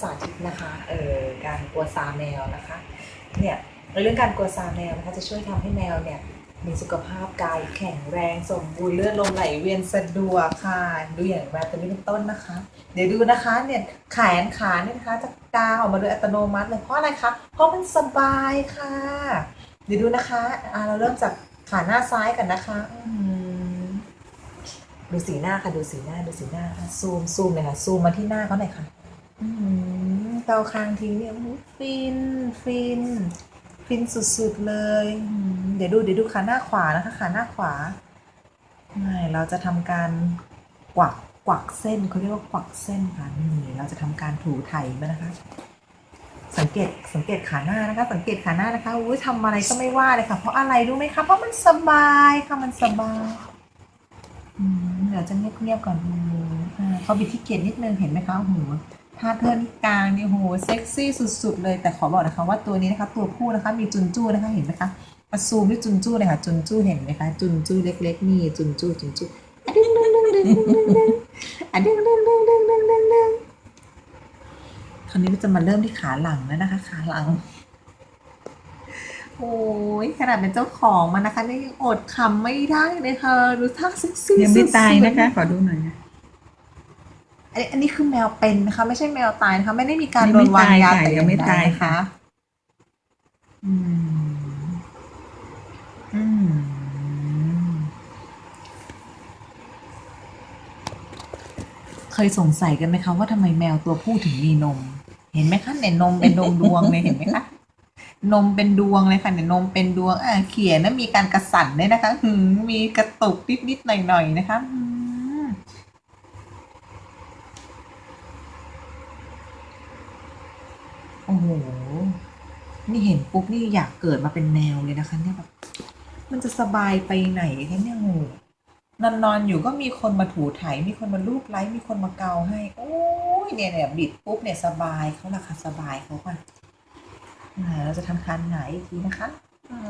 สาธิตนะคะเอ่อการกลัวซาแมวนะคะเนี่ยเรื่องการกลัวซาแมวนะคะจะช่วยทำให้แมวเนี่ยมีสุขภาพกายแข็งแรงสมบูรณ์เลือดลมไหลเวียนสะดวกค่ะดูอย่างแมวตัวนี้เป็นต้นนะคะ เดี๋ยวดูนะคะเนี่ยแขนขาเนี่ยนะคะจะกางออกมาโดยอัตโนมัติเลยเพราะอะไรคะเพราะมันสบายค่ะ เดี๋ยวดูนะคะอ่าเราเริ่มจากขาหน้าซ้ายกันนะคะดูสีหน้าค่ะดูสีหน้าดูสีหน้าซูมซูมเลยค่ะซูมมาที่หน้าเขาหน่อยค่ะ อืม เกาคางทิ้งเนี่ยฟินฟินฟินสุดๆเลย เดี๋ยวดูเดี๋ยวดูขาหน้าขวานะคะขาหน้าขวาอ่เราจะทำการกวักกวักเส้นเขาเรียกว่ากวักเส้นค่ะนี่เราจะทำการถูไถมันนะคะ สังเกตสังเกตขาหน้านะคะ สังเกตขาหน้านะคะอุ้ยทำอะไรก็ไม่ว่าเลยค่ะ เพราะอะไรรู้ไหมคะเพราะมันสบายค่ะมันสบายเดี๋ยวจะเงียบๆก่อนเขาบิดที่เกียจนิดนึงเห็นไหมคะโอ้โห พาเทิร์นกลางนี่โหเซ็กซี่สุดๆ เลยแต่ขอบอกนะคะว่าตัวนี้นะคะตัวผู้นะคะมีจุนจู้นะคะเห็นไหมคะมาซูมที่จุนจู้เลยค่ะจุนจู้เห็นไหมคะจุนจู้เล็กๆนี่จุนจู้จุนจู้อะดึงดึงดึงดึงดึงดึงดึงอะดึงดึงดึงดึงดึงดึงดึงคราวนี้เราจะมาเริ่มที่ขาหลังแล้วนะคะขาหลังโอ้ยขนาดเป็นเจ้าของมันนะคะนี่ยังอดคำไม่ได้เลยค่ะดูท่าเซ็กซี่ยังไม่ตายสุดๆนะคะ ขอดูหน่อยนะ อันนี้อันนี้คือแมวเป็นนะคะ ไม่ใช่แมวตายนะคะ ไม่ได้มีการยังโดไม่นวางยาตายค่ะแต่ยังไม่ตายนะคะอืมอืมเคยสงสัยกันไหมคะว่าทำไมแมวตัวผู้ถึงมีนม เห็นไหมคะเนี่ยนมเป็นดวงดวงๆเลยเห็นไหมคะนมเป็นดวงเลยค่ะเนี่ยนมเป็นดวงอ่าเขียนนะมีการกระสันด้วยนะคะหืมมีกระตุกนิดๆหน่อยๆนะคะ โอ้โห นี่เห็นปุ๊บนี่อยากเกิดมาเป็นแมวเลยนะคะ เนี่ยแบบมันจะสบายไปไหนคะเนี่ยงูนอนนอนอยู่ก็มีคนมาถูถ่ายมีคนมาลูบไล้มีคนมาเกาให้ โอ้ยเนี่ยเนี่ยบิดปุ๊บเนี่ยสบายเขาละค่ะสบายเขาค่ะเราจะทำคันไหนทีนะคะโอ้โห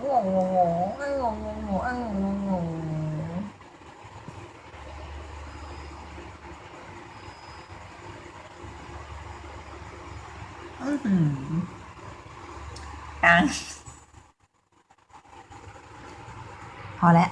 โอ้โหโอ้โหโอ้โหโอ้โหางพอแล้ว